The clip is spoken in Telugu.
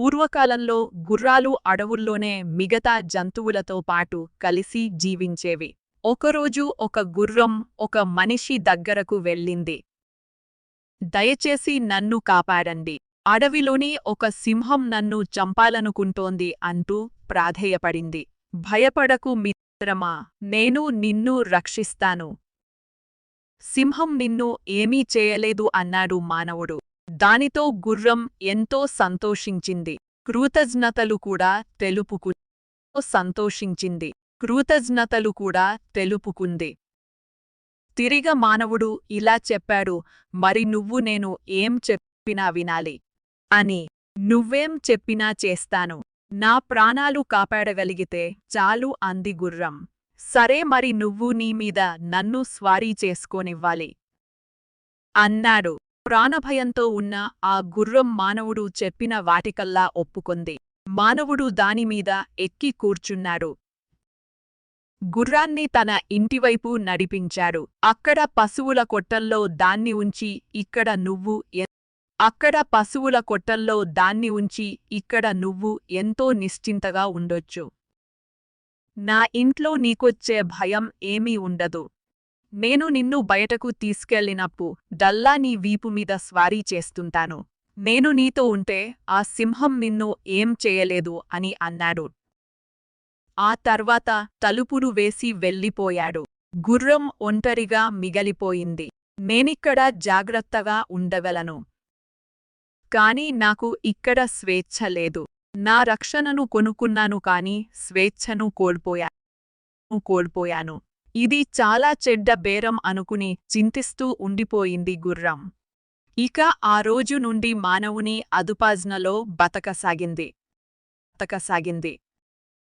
పూర్వకాలంలో గుర్రాలు అడవుల్లోనే మిగతా జంతువులతో పాటు కలిసి జీవించేవి. ఒకరోజు ఒక గుర్రం ఒక మనిషి దగ్గరకు వెళ్ళింది. దయచేసి నన్ను కాపాడండి. అడవిలోని ఒక సింహం నన్ను చంపాలనుకుంటోంది అంటూ ప్రాధేయపడింది. భయపడకు మిత్రమా నేను నిన్ను రక్షిస్తాను. సింహం నిన్ను ఏమీ చేయలేదు అన్నాడు మానవుడు. దానితో గుర్రం ఎంతో సంతోషించింది. కృతజ్ఞతలు కూడా తెలుపుకు సంతోషించింది. కృతజ్ఞతలు కూడా తెలుపుకుంది. తిరిగ మానవుడు ఇలా చెప్పాడు మరి నువ్వు నేను ఏం చెప్పినా వినాలి. అని నువ్వేం చెప్పినా చేస్తాను. నా ప్రాణాలు కాపాడగలిగితే చాలు అంది గుర్రం. సరే మరి నువ్వు నీ మీద నన్ను స్వారీ చేసుకోనివ్వాలి అన్నాడు. ప్రాణభయంతో ఉన్న ఆ గుర్రం మానవుడు చెప్పిన వాటికల్లా ఒప్పుకొంది. మానవుడు దానిమీద ఎక్కి కూర్చున్నారు గుర్రాన్ని తన ఇంటివైపు నడిపించారు అక్కడ పశువుల కొట్టల్లో దాన్ని ఉంచి ఇక్కడ నువ్వు అక్కడ పశువుల కొట్టల్లో దాన్ని ఉంచి ఇక్కడ నువ్వు ఎంతో నిశ్చింతగా ఉండొచ్చు. నా ఇంట్లో నీకొచ్చే భయం ఏమీ ఉండదు. నేను నిన్ను బయటకు తీసుకెళ్ళినప్పు డల్లా నీ వీపు మీద స్వారీ చేస్తుంటాను. నేను నీతో ఉంటే ఆ సింహం నిన్ను ఏం చేయలేదు అని అన్నాడు. ఆ తర్వాత తలుపులు వేసి వెళ్ళిపోయాడు. గుర్రం ఒంటరిగా మిగలిపోయింది. నేనిక్కడ జాగ్రత్తగా ఉండగలను కాని నాకు ఇక్కడ స్వేచ్ఛ లేదు. నా రక్షణను కొనుక్కున్నాను కాని స్వేచ్ఛను కోల్పోయా కోల్పోయాను. ఇది చాలా చెడ్డ బేరం అనుకుని చింతిస్తూ ఉండిపోయింది గుర్రం. ఇక ఆ రోజు నుండి మానవుని అదుపాజ్నలో బతకసాగింది. బతకసాగింది.